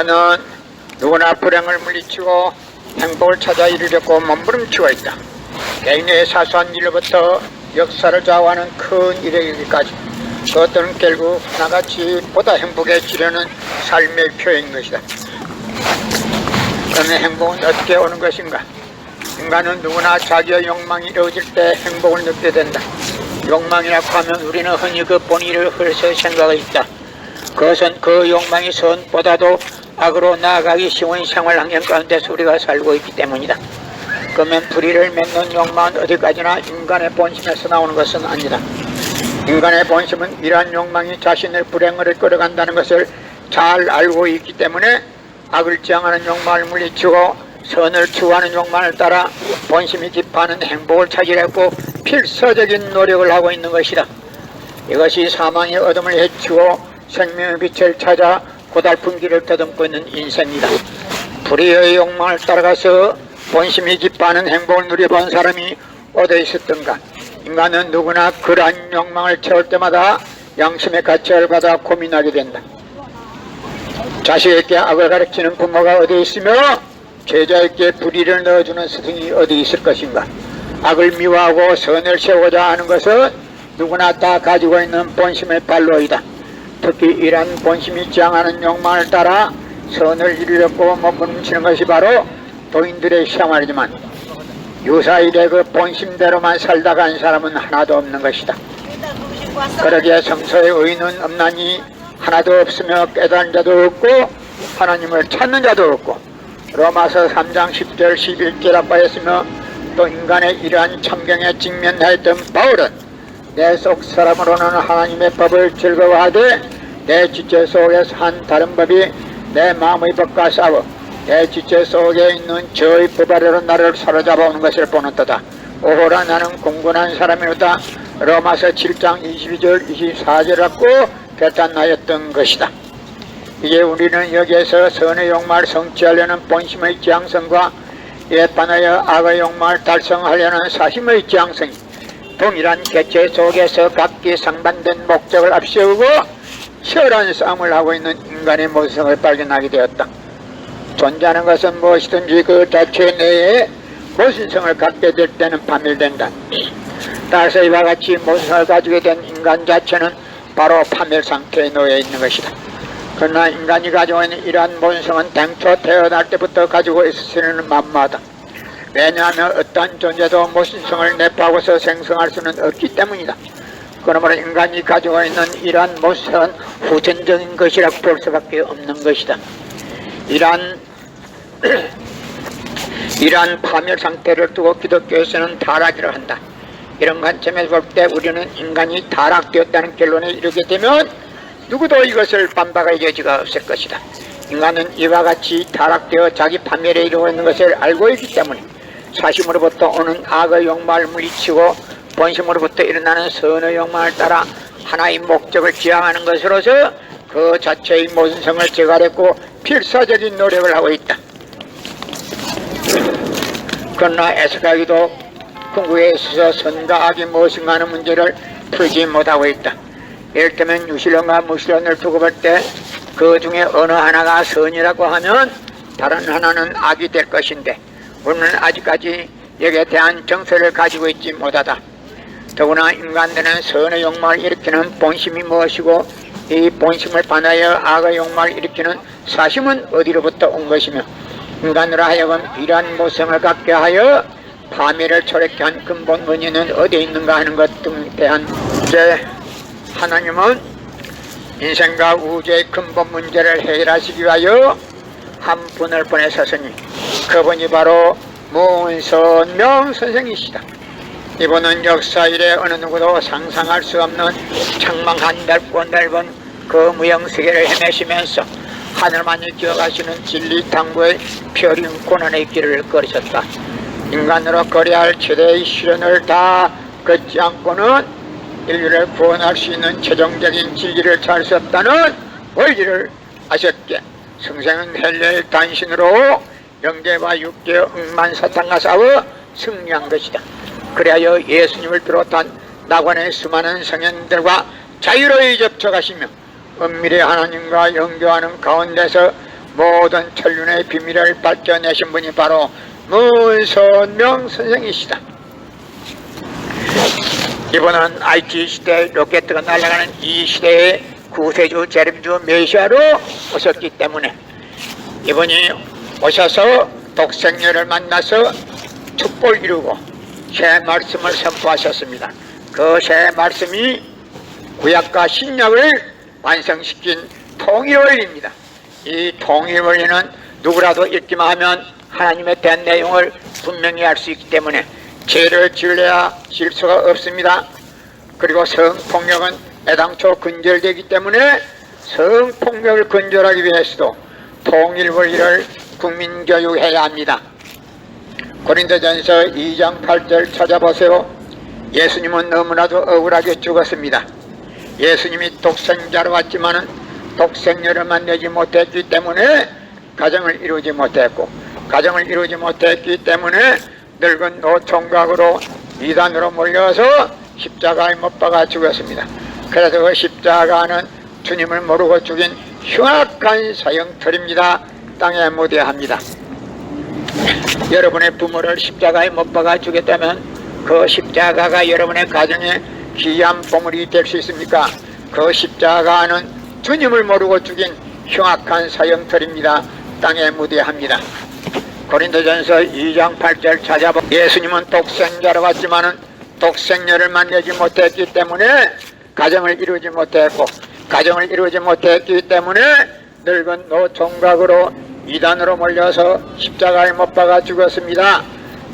인간은 누구나 불행을 물리치고 행복을 찾아 이루려고 몸부림치고 있다. 개인의 사소한 일로부터 역사를 좌우하는 큰 일에까지 그것들은 결국 하나같이 보다 행복해지려는 삶의 표현인 것이다. 그러면 행복은 어떻게 오는 것인가? 인간은 누구나 자기의 욕망이 이루어질 때 행복을 느끼게 된다. 욕망이라고 하면 우리는 흔히 그 본의를 흐려서 생각하고 있다. 그것은 그 욕망이 선보다도 악으로 나아가기 쉬운 생활 환경 가운데서 우리가 살고 있기 때문이다. 그러면 불의를 맺는 욕망은 어디까지나 인간의 본심에서 나오는 것은 아니다. 인간의 본심은 이러한 욕망이 자신을 불행으로 끌어간다는 것을 잘 알고 있기 때문에 악을 지향하는 욕망을 물리치고 선을 추구하는 욕망을 따라 본심이 기뻐하는 행복을 찾으려고 필사적인 노력을 하고 있는 것이다. 이것이 사망의 어둠을 해치고 생명의 빛을 찾아 고달픈 길을 더듬고 있는 인생이다. 불의의 욕망을 따라가서 본심이 기뻐하는 행복을 누려본 사람이 어디 있었던가? 인간은 누구나 그러한 욕망을 채울 때마다 양심의 가치를 받아 고민하게 된다. 자식에게 악을 가르치는 부모가 어디 있으며 제자에게 불의를 넣어주는 스승이 어디 있을 것인가? 악을 미워하고 선을 세우고자 하는 것은 누구나 다 가지고 있는 본심의 발로이다. 특히 이러한 본심이 지향하는 욕망을 따라 선을 이루려고 몸부림치는 것이 바로 도인들의 생활이지만 유사일에 그 본심대로만 살다 간 사람은 하나도 없는 것이다. 그러기에 성서의 의는 없나니 하나도 없으며 깨달은 자도 없고 하나님을 찾는 자도 없고 로마서 3장 10절 11절라고 하였으며 또 인간의 이러한 참경에 직면하였던 바울은 내 속 사람으로는 하나님의 법을 즐거워하되 내 지체 속에서 한 다른 법이 내 마음의 법과 싸워 내 지체 속에 있는 저의 법 아래로 나를 사로잡아 오는 것을 보는 터다. 오호라 나는 공군한 사람이로다. 로마서 7장 22절 24절이라고 개탄하였던 것이다. 이제 우리는 여기에서 선의 욕망을 성취하려는 본심의 지향성과 반하여 악의 욕망을 달성하려는 사심의 지향성이 동일한 개체 속에서 각기 상반된 목적을 앞세우고 치열한 싸움을 하고 있는 인간의 모습을 발견하게 되었다. 존재하는 것은 무엇이든지 그 자체 내에 모순성을 갖게 될 때는 파멸된다. 따라서 이와 같이 모순을 가지게 된 인간 자체는 바로 파멸 상태에 놓여 있는 것이다. 그러나 인간이 가지고 있는 이러한 본성은 당초 태어날 때부터 가지고 있으려는 만마다. 왜냐하면 어떠한 존재도 모순성을 내포하고서 생성할 수는 없기 때문이다. 그러므로 인간이 가지고 있는 이러한 모습은 후천적인 것이라고 볼 수밖에 없는 것이다. 이러한 이러한 파멸 상태를 두고 기독교에서는 타락이라 한다. 이런 관점에서 볼 때 우리는 인간이 타락되었다는 결론에 이르게 되면 누구도 이것을 반박할 여지가 없을 것이다. 인간은 이와 같이 타락되어 자기 파멸에 이르고 있는 것을 알고 있기 때문에 사심으로부터 오는 악의 욕망을 물리치고 본심으로부터 일어나는 선의 욕망을 따라 하나의 목적을 지향하는 것으로서 그 자체의 모순성을 제거하려고 필사적인 노력을 하고 있다. 그러나 애석하기도 궁극에 있어서 선과 악이 무엇인가 하는 문제를 풀지 못하고 있다. 이를테면 유실론과 무실론을 두고 볼 때 그 중에 어느 하나가 선이라고 하면 다른 하나는 악이 될 것인데 우리는 아직까지 여기에 대한 정서를 가지고 있지 못하다. 더구나 인간들은 선의 욕망을 일으키는 본심이 무엇이고 이 본심을 반하여 악의 욕망을 일으키는 사심은 어디로부터 온 것이며 인간으로 하여금 비란 모성을 갖게 하여 파멸을 초래케 한 근본 원인은 어디에 있는가 하는 것 등에 대한 이제 하나님은 인생과 우주의 근본 문제를 해결하시기 위하여 한 분을 보내셨으니 그분이 바로 문선명 선생이시다. 이분은 역사 이래 어느 누구도 상상할 수 없는 창망한 넓고 넓은 그 무형 세계를 헤매시면서 하늘만이 기억하시는 진리 탐구의 별인 고난의 길을 걸으셨다. 인간으로 거래야 할 최대의 시련을 다 걷지 않고는 인류를 구원할 수 있는 최종적인 진리를 찾을 수 없다는 원리를 아셨기에 승생은 헬레의 단신으로 영계와 육계 억만사탕과 싸워 승리한 것이다. 그리하여 예수님을 비롯한 낙원의 수많은 성현들과 자유로이 접촉하시며 은밀히 하나님과 연교하는 가운데서 모든 천륜의 비밀을 밝혀내신 분이 바로 문선명 선생이시다. 이번은 IT 시대 로켓트가 날아가는 이 시대의 구세주 재림주 메시아로 오셨기 때문에 이분이 오셔서 독생녀를 만나서 축복을 이루고 새 말씀을 선포하셨습니다. 그 새 말씀이 구약과 신약을 완성시킨 통일원리입니다. 이 통일원리는 누구라도 읽기만 하면 하나님에 대한 내용을 분명히 알 수 있기 때문에 죄를 지으려야 질 수가 없습니다. 그리고 성폭력은 애당초 근절되기 때문에 성폭력을 근절하기 위해서도 통일원리를 국민교육해야 합니다. 고린도전서 2장 8절 찾아보세요. 예수님은 너무나도 억울하게 죽었습니다. 예수님이 독생자로 왔지만은 독생녀를 만나지 못했기 때문에 가정을 이루지 못했고 가정을 이루지 못했기 때문에 늙은 노총각으로 이단으로 몰려서 십자가에 못 박아 죽었습니다. 그래서 그 십자가는 주님을 모르고 죽인 흉악한 사형틀입니다. 땅에 무대합니다. 여러분의 부모를 십자가에 못 박아 주겠다면 그 십자가가 여러분의 가정에 귀한 보물이 될 수 있습니까? 그 십자가는 주님을 모르고 죽인 흉악한 사형틀입니다. 땅에 무대합니다. 고린도전서 2장 8절 찾아보 예수님은 독생자로 왔지만은 독생녀를 만나지 못했기 때문에 가정을 이루지 못했고 가정을 이루지 못했기 때문에 늙은 노총각으로 이단으로 몰려서 십자가에 못 박아 죽었습니다.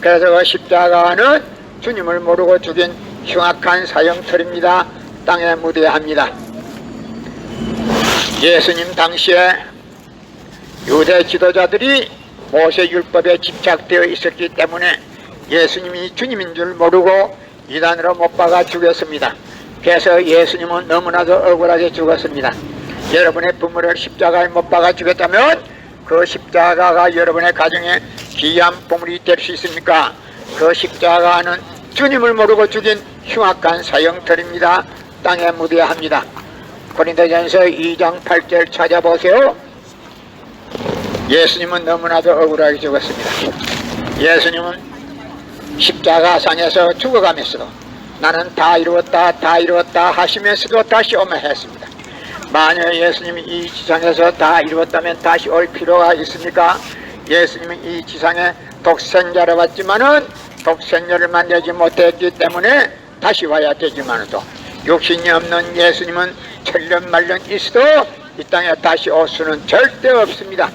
그래서 그 십자가는 주님을 모르고 죽인 흉악한 사형틀입니다. 땅에 무대합니다. 예수님 당시에 유대 지도자들이 모세 율법에 집착되어 있었기 때문에 예수님이 주님인 줄 모르고 이단으로 못 박아 죽였습니다. 그래서 예수님은 너무나도 억울하게 죽었습니다. 여러분의 부모를 십자가에 못 박아 죽였다면 그 십자가가 여러분의 가정에 귀한 보물이 될 수 있습니까? 그 십자가는 주님을 모르고 죽인 흉악한 사형틀입니다. 땅에 무대합니다. 고린도전서 2장 8절 찾아보세요. 예수님은 너무나도 억울하게 죽었습니다. 예수님은 십자가 상에서 죽어가면서도 나는 다 이루었다 다 이루었다 하시면서도 다시 오면 했습니다. 만약 예수님이 이 지상에서 다 이루었다면 다시 올 필요가 있습니까? 예수님은 이 지상에 독생자로 왔지만은 독생녀를 만나지 못했기 때문에 다시 와야 되지만도 육신이 없는 예수님은 천년 말년 있어도 이 땅에 다시 올 수는 절대 없습니다.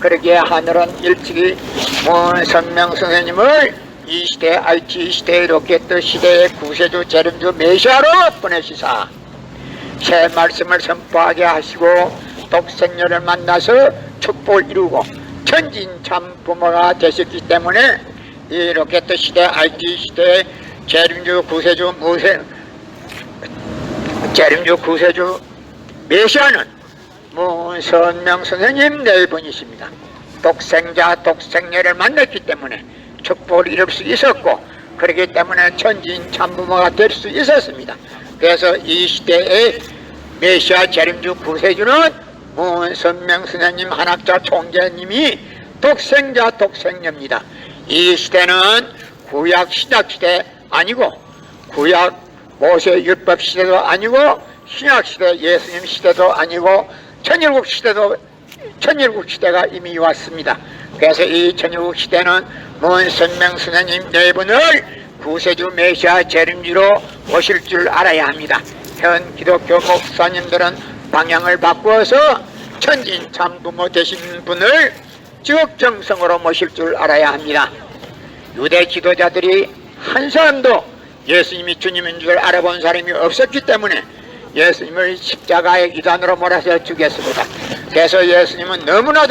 그러기에 하늘은 일찍이 문선명 선생님을 이 시대 IT 시대 로켓 시대의 구세주 재림주 메시아로 보내시사 새 말씀을 선포하게 하시고 독생녀를 만나서 축복을 이루고 천진참 부모가 되셨기 때문에 이 로켓 시대 IT 시대 재림주 구세주 무세 재림주 구세주 메시아는 문선명 선생님 네 분이십니다. 독생자 독생녀를 만났기 때문에 축복을 이룰 수 있었고 그렇기 때문에 천진 참부모가 될 수 있었습니다. 그래서 이 시대의 메시아 재림주 구세주는 문선명 선생님 한학자 총재님이 독생자 독생녀입니다. 이 시대는 구약 신약 시대 아니고 구약 모세 율법 시대도 아니고 신약 시대 예수님 시대도 아니고 천일국 시대도 천일국 시대가 이미 왔습니다. 그래서 이 천일국 시대는 먼 선명 스님 네 분을 구세주 메시아 재림지로 오실 줄 알아야 합니다. 현 기독교 목사님들은 방향을 바꾸어서 천진 참부모 되신 분을 지극정성으로 모실 줄 알아야 합니다. 유대 지도자들이 한 사람도 예수님이 주님인 줄 알아본 사람이 없었기 때문에 예수님을 십자가의 이단으로 몰아서 죽였습니다. 그래서 예수님은 너무나도